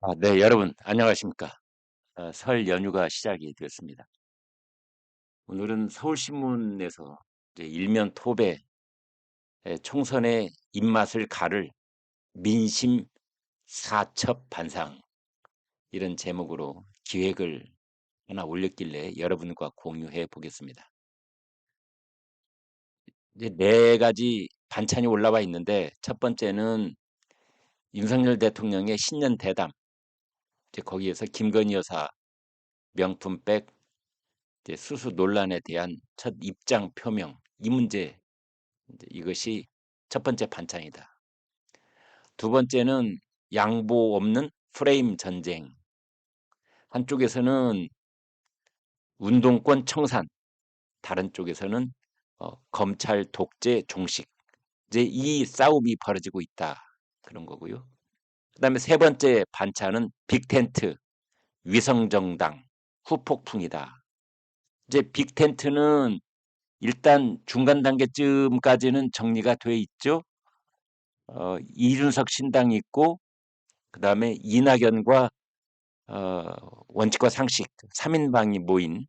아, 네, 여러분, 안녕하십니까. 어, 설 연휴가 시작이 되었습니다. 오늘은 서울신문에서 일면 톱에 에, 총선의 입맛을 가를 민심 사첩 반상 이런 제목으로 기획을 하나 올렸길래 여러분과 공유해 보겠습니다. 이제 네 가지 반찬이 올라와 있는데 첫 번째는 윤석열 대통령의 신년 대담. 이제 거기에서 김건희 여사 명품백 수수 논란에 대한 첫 입장 표명 이 문제 이것이 첫 번째 반찬이다. 두 번째는 양보 없는 프레임 전쟁. 한쪽에서는 운동권 청산, 다른 쪽에서는 어, 검찰 독재 종식. 이제 이 싸움이 벌어지고 있다. 그런 거고요. 그 다음에 세 번째 반찬은 빅텐트, 위성정당, 후폭풍이다. 이제 빅텐트는 일단 중간 단계쯤까지는 정리가 돼 있죠. 어, 이준석 신당이 있고 그 다음에 이낙연과 어, 원칙과 상식 3인방이 모인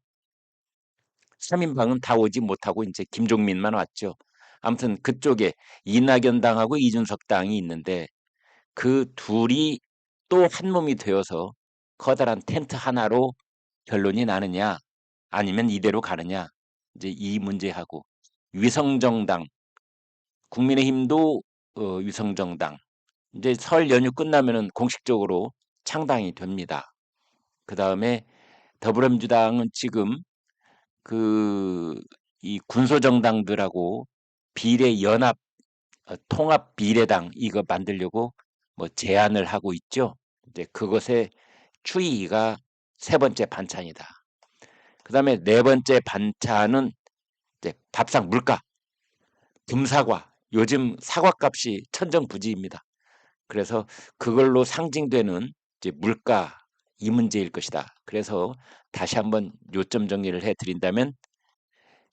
3인방은 다 오지 못하고 이제 김종민만 왔죠. 아무튼 그쪽에 이낙연 당하고 이준석 당이 있는데 그 둘이 또 한 몸이 되어서 커다란 텐트 하나로 결론이 나느냐 아니면 이대로 가느냐 이제 이 문제하고 위성정당 국민의힘도 어, 위성정당 이제 설 연휴 끝나면은 공식적으로 창당이 됩니다. 그 다음에 더불어민주당은 지금 그 이 군소정당들하고 비례 연합 어, 통합 비례당 이거 만들려고 뭐 제안을 하고 있죠. 이제 그것의 추이가 세 번째 반찬이다. 그 다음에 네 번째 반찬은 이제 밥상 물가, 금사과. 요즘 사과값이 천정부지입니다. 그래서 그걸로 상징되는 이제 물가 이 문제일 것이다. 그래서 다시 한번 요점 정리를 해드린다면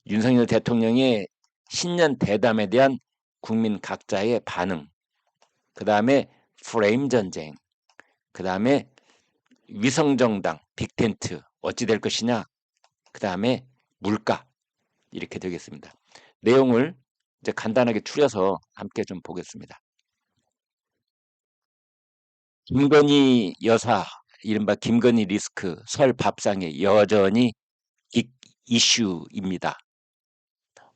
윤석열 대통령의 신년 대담에 대한 국민 각자의 반응, 그 다음에 프레임 전쟁, 그 다음에 위성정당, 빅텐트 어찌 될 것이냐, 그 다음에 물가 이렇게 되겠습니다. 내용을 이제 간단하게 추려서 함께 좀 보겠습니다. 김건희 여사, 이른바 김건희 리스크 설 밥상에 여전히 빅 이슈입니다.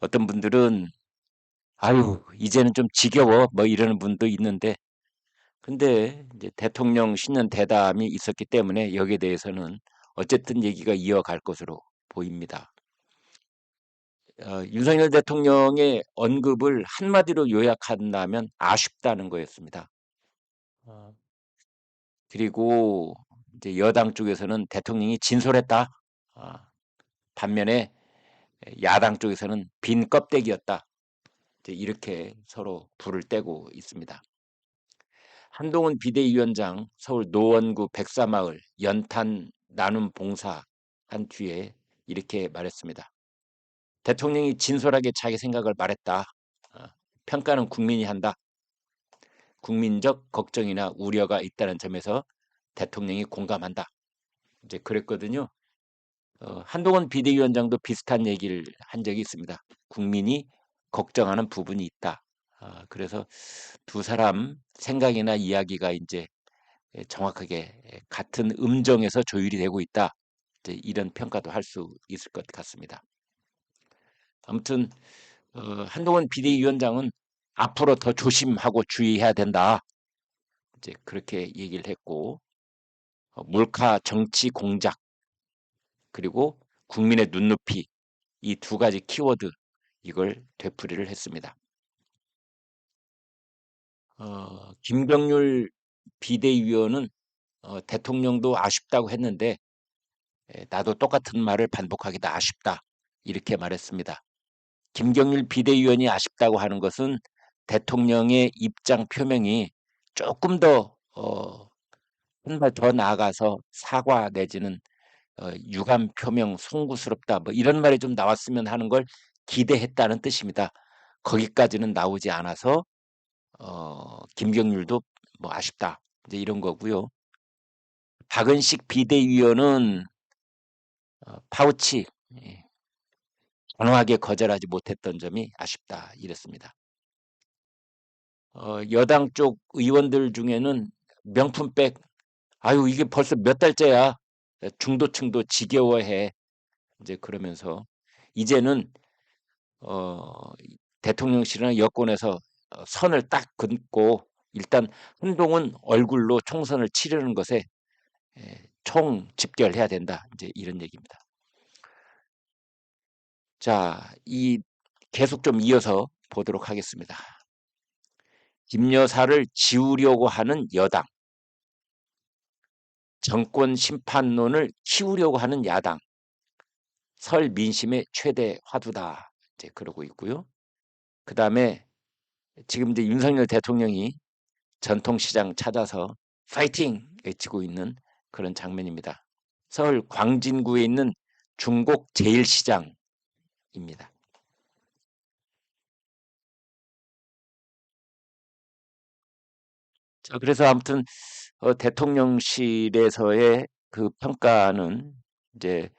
어떤 분들은 아유 이제는 좀 지겨워 뭐 이러는 분도 있는데 근데 이제 대통령 신년 대담이 있었기 때문에 여기에 대해서는 어쨌든 얘기가 이어갈 것으로 보입니다. 어, 윤석열 대통령의 언급을 한마디로 요약한다면 아쉽다는 거였습니다. 어, 그리고 이제 여당 쪽에서는 대통령이 진솔했다. 어, 반면에 야당 쪽에서는 빈 껍데기였다. 이렇게 서로 불을 떼고 있습니다. 한동훈 비대위원장 서울 노원구 백사마을 연탄 나눔 봉사 한 뒤에 이렇게 말했습니다. 대통령이 진솔하게 자기 생각을 말했다. 어, 평가는 국민이 한다. 국민적 걱정이나 우려가 있다는 점에서 대통령이 공감한다. 이제 그랬거든요. 어, 한동훈 비대위원장도 비슷한 얘기를 한 적이 있습니다. 국민이 걱정하는 부분이 있다. 아, 그래서 두 사람 생각이나 이야기가 이제 정확하게 같은 음정에서 조율이 되고 있다. 이런 평가도 할 수 있을 것 같습니다. 아무튼 어, 한동훈 비대위원장은 앞으로 더 조심하고 주의해야 된다. 이제 그렇게 얘기를 했고 어, 몰카 정치 공작 그리고 국민의 눈높이 이 두 가지 키워드 이걸 되풀이를 했습니다. 어, 김병률 비대위원은 어, 대통령도 아쉽다고 했는데 에, 나도 똑같은 말을 반복하기도 아쉽다 이렇게 말했습니다. 김경률 비대위원이 아쉽다고 하는 것은 대통령의 입장 표명이 조금 더 어, 한발 더 나아가서 사과 내지는 어, 유감 표명 송구스럽다 뭐 이런 말이 좀 나왔으면 하는 걸 기대했다는 뜻입니다. 거기까지는 나오지 않아서 어, 김경률도 뭐 아쉽다 이제 이런 거고요. 박은식 비대위원은 어, 파우치 예, 단호하게 거절하지 못했던 점이 아쉽다 이랬습니다. 어, 여당 쪽 의원들 중에는 명품백 아유 이게 벌써 몇 달째야 중도층도 지겨워해 이제 그러면서 이제는 어, 대통령실이나 여권에서 어, 선을 딱 긋고 일단 한동훈 얼굴로 총선을 치르는 것에 에, 총 집결해야 된다. 이제 이런 얘기입니다. 자, 이 계속 좀 이어서 보도록 하겠습니다. 김 여사를 지우려고 하는 여당, 정권 심판론을 키우려고 하는 야당, 설 민심의 최대 화두다. 이제 그러고 있고요. 그 다음에 지금 이제 윤석열 대통령이 전통시장 찾아서 파이팅 외치고 있는 그런 장면입니다. 서울 광진구에 있는 중곡 제일시장입니다. 자, 그래서 아무튼 어, 대통령실에서의 그 평가는 이제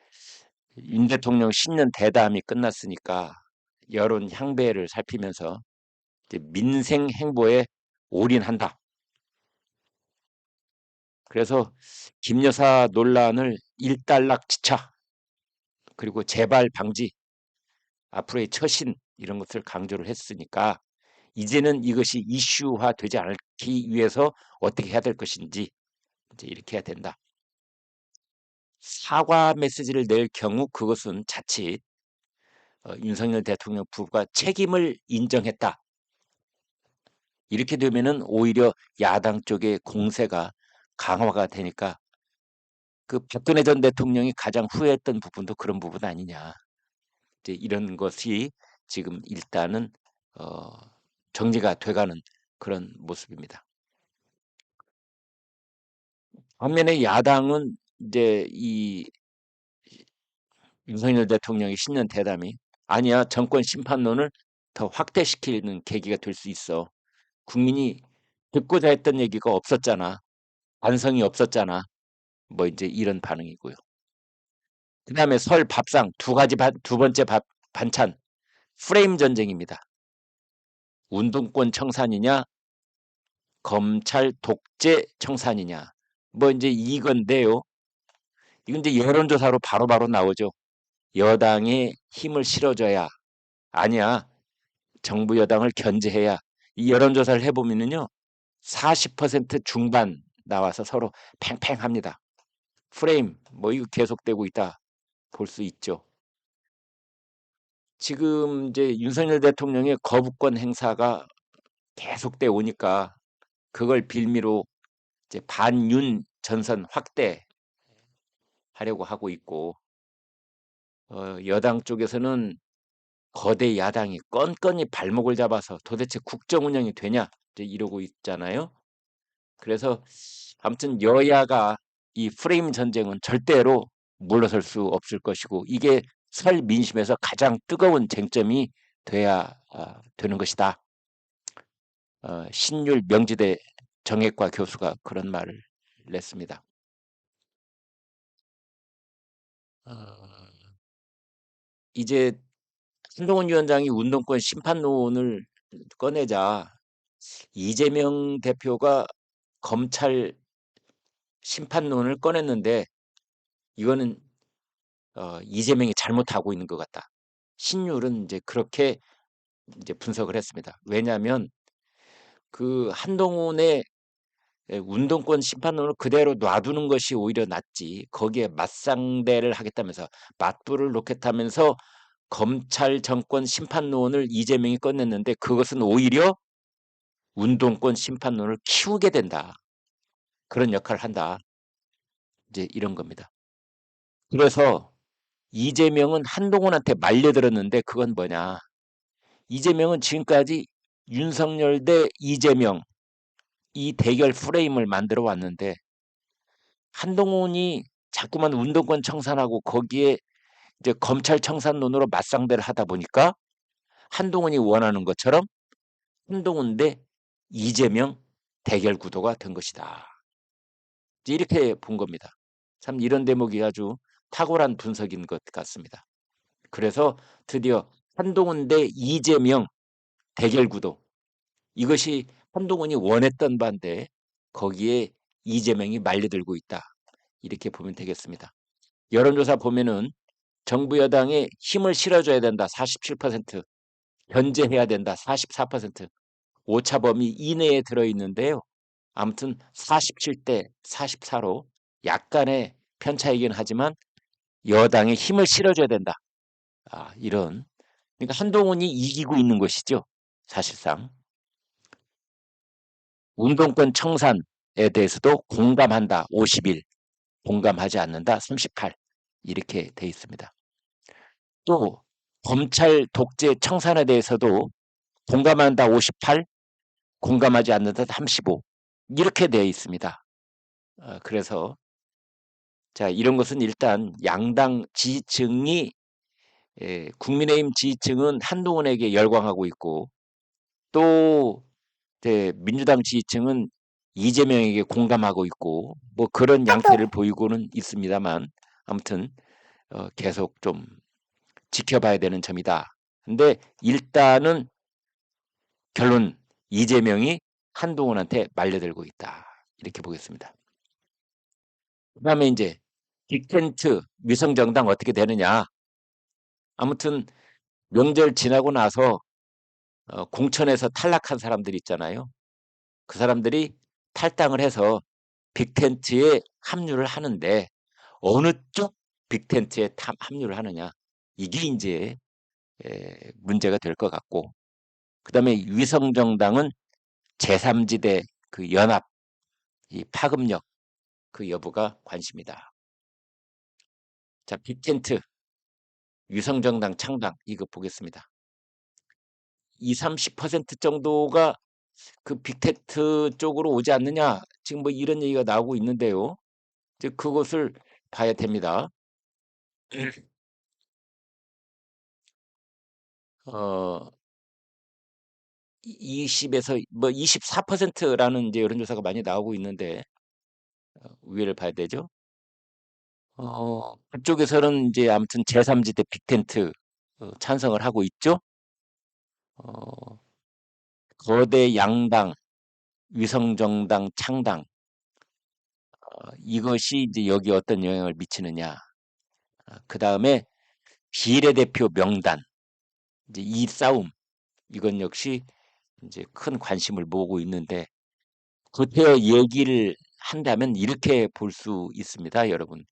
윤 대통령 신년 대담이 끝났으니까 여론 향배를 살피면서 민생 행보에 올인한다. 그래서 김 여사 논란을 일단락 지차 그리고 재발 방지 앞으로의 처신 이런 것을 강조를 했으니까 이제는 이것이 이슈화 되지 않기 위해서 어떻게 해야 될 것인지 이제 이렇게 해야 된다. 사과 메시지를 낼 경우 그것은 자칫 어, 윤석열 대통령 부부가 책임을 인정했다. 이렇게 되면은 오히려 야당 쪽의 공세가 강화가 되니까 그 박근혜 전 대통령이 가장 후회했던 부분도 그런 부분 아니냐. 이제 이런 것이 지금 일단은 어, 정리가 돼가는 그런 모습입니다. 반면에 야당은 이제 이 윤석열 대통령의 신년 대담이 아니야 정권 심판론을 더 확대시키는 계기가 될 수 있어. 국민이 듣고자 했던 얘기가 없었잖아. 반성이 없었잖아. 뭐 이제 이런 반응이고요. 그 다음에 설 밥상 두 가지 반, 두 번째 밥, 반찬 프레임 전쟁입니다. 운동권 청산이냐 검찰 독재 청산이냐 뭐 이제 이건데요. 이건 이제 여론조사로 바로바로 바로 나오죠. 여당에 힘을 실어줘야 아니야 정부 여당을 견제해야 이 여론조사를 해보면은요 40% 중반 나와서 서로 팽팽합니다. 프레임 뭐 이거 계속되고 있다 볼 수 있죠. 지금 이제 윤석열 대통령의 거부권 행사가 계속돼 오니까 그걸 빌미로 이제 반윤 전선 확대 하려고 하고 있고 어, 여당 쪽에서는 거대 야당이 건건히 발목을 잡아서 도대체 국정 운영이 되냐 이제 이러고 있잖아요. 그래서 아무튼 여야가 이 프레임 전쟁은 절대로 물러설 수 없을 것이고 이게 설 민심에서 가장 뜨거운 쟁점이 돼야 어, 되는 것이다. 어, 신율 명지대 정액과 교수가 그런 말을 냈습니다. 어, 이제 한동훈 위원장이 운동권 심판론을 꺼내자 이재명 대표가 검찰 심판론을 꺼냈는데 이거는 어, 이재명이 잘못하고 있는 것 같다. 신율은 이제 그렇게 이제 분석을 했습니다. 왜냐하면 그 한동훈의 운동권 심판론을 그대로 놔두는 것이 오히려 낫지. 거기에 맞상대를 하겠다면서 맞불을 놓겠다면서 검찰 정권 심판론을 이재명이 꺼냈는데 그것은 오히려 운동권 심판론을 키우게 된다. 그런 역할을 한다. 이제 이런 겁니다. 그래서 이재명은 한동훈한테 말려들었는데 그건 뭐냐. 이재명은 지금까지 윤석열 대 이재명 이 대결 프레임을 만들어 왔는데 한동훈이 자꾸만 운동권 청산하고 거기에 이제 검찰 청산론으로 맞상대를 하다 보니까 한동훈이 원하는 것처럼 한동훈 대 이재명 대결 구도가 된 것이다. 이렇게 본 겁니다. 참 이런 대목이 아주 탁월한 분석인 것 같습니다. 그래서 드디어 한동훈 대 이재명 대결 구도 이것이 한동훈이 원했던 반대 거기에 이재명이 말려들고 있다. 이렇게 보면 되겠습니다. 여론조사 보면은 정부 여당에 힘을 실어줘야 된다. 47% 견제해야 된다. 44% 오차 범위 이내에 들어있는데요. 아무튼 47대 44로 약간의 편차이긴 하지만 여당에 힘을 실어줘야 된다. 아, 이런 그러니까 한동훈이 이기고 있는 것이죠. 사실상 운동권 청산에 대해서도 공감한다. 51 공감하지 않는다. 38 이렇게 돼 있습니다. 또 검찰 독재 청산에 대해서도 공감한다. 58 공감하지 않는다. 35 이렇게 되어 있습니다. 어, 그래서 자 이런 것은 일단 양당 지지층이 예, 국민의힘 지지층은 한동훈에게 열광하고 있고 또 네, 민주당 지지층은 이재명에게 공감하고 있고 뭐 그런 양태를 보이고는 있습니다만 아무튼 어, 계속 좀 지켜봐야 되는 점이다. 근데 일단은 결론 이재명이 한동훈한테 말려들고 있다. 이렇게 보겠습니다. 그 다음에 이제 빅텐트 위성정당 어떻게 되느냐. 아무튼 명절 지나고 나서 어, 공천에서 탈락한 사람들 있잖아요. 그 사람들이 탈당을 해서 빅텐트에 합류를 하는데 어느 쪽 빅텐트에 탐, 합류를 하느냐 이게 이제 에, 문제가 될 것 같고 그 다음에 위성정당은 제3지대 그 연합 이 파급력 그 여부가 관심이다. 자 빅텐트 위성정당 창당 이거 보겠습니다. 20, 30% 정도가 그 빅텐트 쪽으로 오지 않느냐 지금 뭐 이런 얘기가 나오고 있는데요. 이제 그것을 봐야 됩니다. 어 20에서 뭐 24%라는 이제 여론조사가 많이 나오고 있는데 어, 위를 봐야 되죠. 어 그쪽에서는 이제 아무튼 제3지대 빅텐트 어, 찬성을 하고 있죠. 어 거대 양당 위성정당 창당 어, 이것이 이제 여기 어떤 영향을 미치느냐. 어, 그 다음에 비례대표 명단 이제 이 싸움 이건 역시 이제 큰 관심을 모으고 있는데 구태여 얘기를 한다면 이렇게 볼 수 있습니다, 여러분.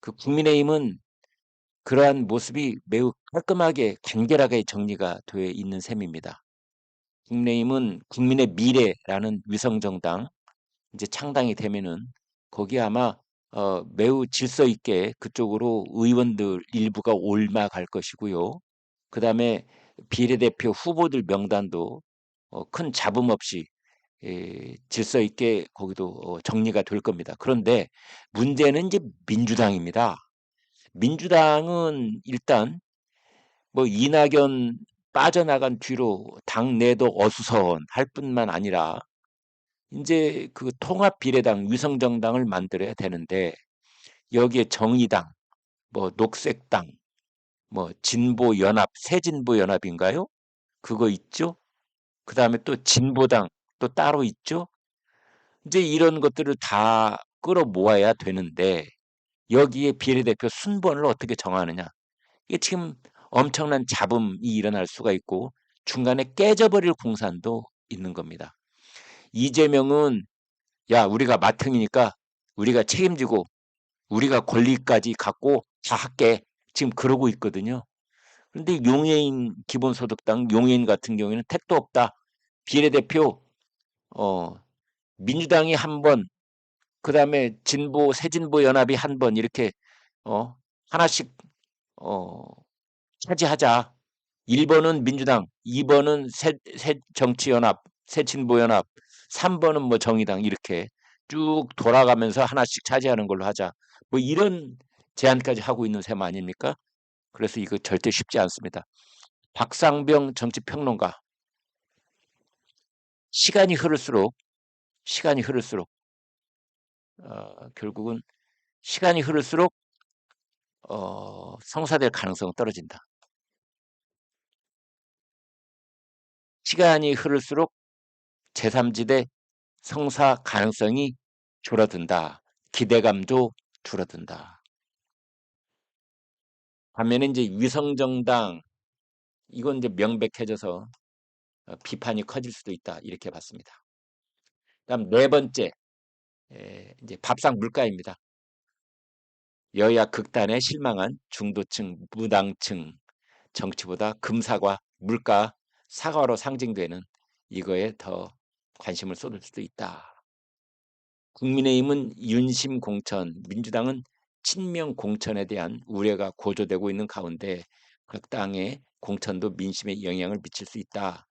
그 국민의힘은 그러한 모습이 매우 깔끔하게 간결하게 정리가 되어 있는 셈입니다. 국민의힘은 국민의 미래라는 위성정당 이제 창당이 되면은 거기 아마 어, 매우 질서 있게 그쪽으로 의원들 일부가 올라갈 것이고요. 그 다음에 비례대표 후보들 명단도 어, 큰 잡음 없이 에, 질서 있게 거기도 어, 정리가 될 겁니다. 그런데 문제는 이제 민주당입니다. 민주당은 일단 뭐 이낙연 빠져나간 뒤로 당 내도 어수선할 뿐만 아니라 이제 그 통합 비례당 위성 정당을 만들어야 되는데 여기에 정의당, 뭐 녹색당, 뭐 진보 연합, 새 진보 연합인가요? 그거 있죠? 그 다음에 또 진보당 또 따로 있죠? 이제 이런 것들을 다 끌어모아야 되는데 여기에 비례대표 순번을 어떻게 정하느냐. 이게 지금 엄청난 잡음이 일어날 수가 있고 중간에 깨져버릴 공산도 있는 겁니다. 이재명은 야 우리가 마탱이니까 우리가 책임지고 우리가 권리까지 갖고 다 할게 지금 그러고 있거든요. 그런데 용해인 기본소득당 용해인 같은 경우에는 택도 없다. 비례대표 어 민주당이 한 번, 그 다음에 진보 새진보 연합이 한 번 이렇게 어 하나씩 어 차지하자. 1번은 민주당, 2번은 새, 새 정치연합, 새진보연합, 3번은 뭐 정의당 이렇게 쭉 돌아가면서 하나씩 차지하는 걸로 하자. 뭐 이런 제안까지 하고 있는 셈 아닙니까? 그래서 이거 절대 쉽지 않습니다. 박상병 정치평론가 시간이 흐를수록 시간이 흐를수록 어, 결국은 시간이 흐를수록 어, 성사될 가능성은 떨어진다. 시간이 흐를수록 제3지대 성사 가능성이 줄어든다. 기대감도 줄어든다. 반면에 이제 위성정당 이건 이제 명백해져서 어, 비판이 커질 수도 있다 이렇게 봤습니다. 다음 네 번째 에, 이제 밥상 물가입니다. 여야 극단에 실망한 중도층, 무당층 정치보다 금사과, 물가, 사과로 상징되는 이거에 더 관심을 쏟을 수도 있다. 국민의힘은 윤심 공천, 민주당은 친명 공천에 대한 우려가 고조되고 있는 가운데 극당의 공천도 민심에 영향을 미칠 수 있다.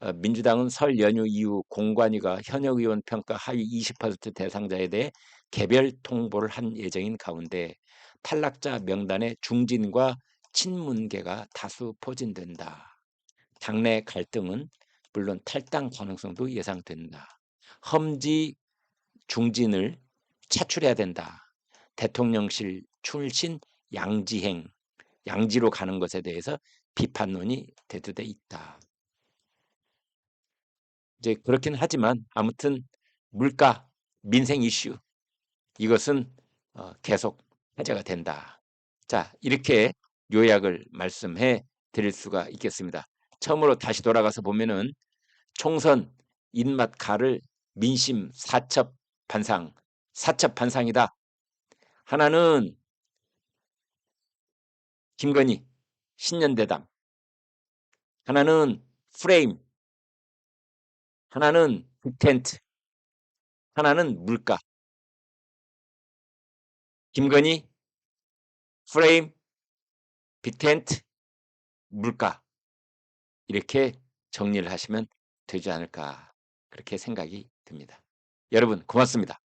어, 민주당은 설 연휴 이후 공관위가 현역 의원 평가 하위 20% 대상자에 대해 개별 통보를 한 예정인 가운데 탈락자 명단에 중진과 친문계가 다수 포진된다. 당내 갈등은 물론 탈당 가능성도 예상된다. 험지 중진을 차출해야 된다. 대통령실 출신 양지행, 양지로 가는 것에 대해서 비판론이 대두돼 있다. 이제 그렇긴 하지만 아무튼 물가, 민생 이슈 이것은 어, 계속 화제가 된다. 자 이렇게 요약을 말씀해 드릴 수가 있겠습니다. 처음으로 다시 돌아가서 보면은 총선 인맛 가를 민심 사첩 반상 사첩 반상이다. 하나는 김건희 신년대담 하나는 프레임. 하나는 텐트. 하나는 물가. 김건희 프레임 빅텐트 물가 이렇게 정리를 하시면 되지 않을까 그렇게 생각이 듭니다. 여러분 고맙습니다.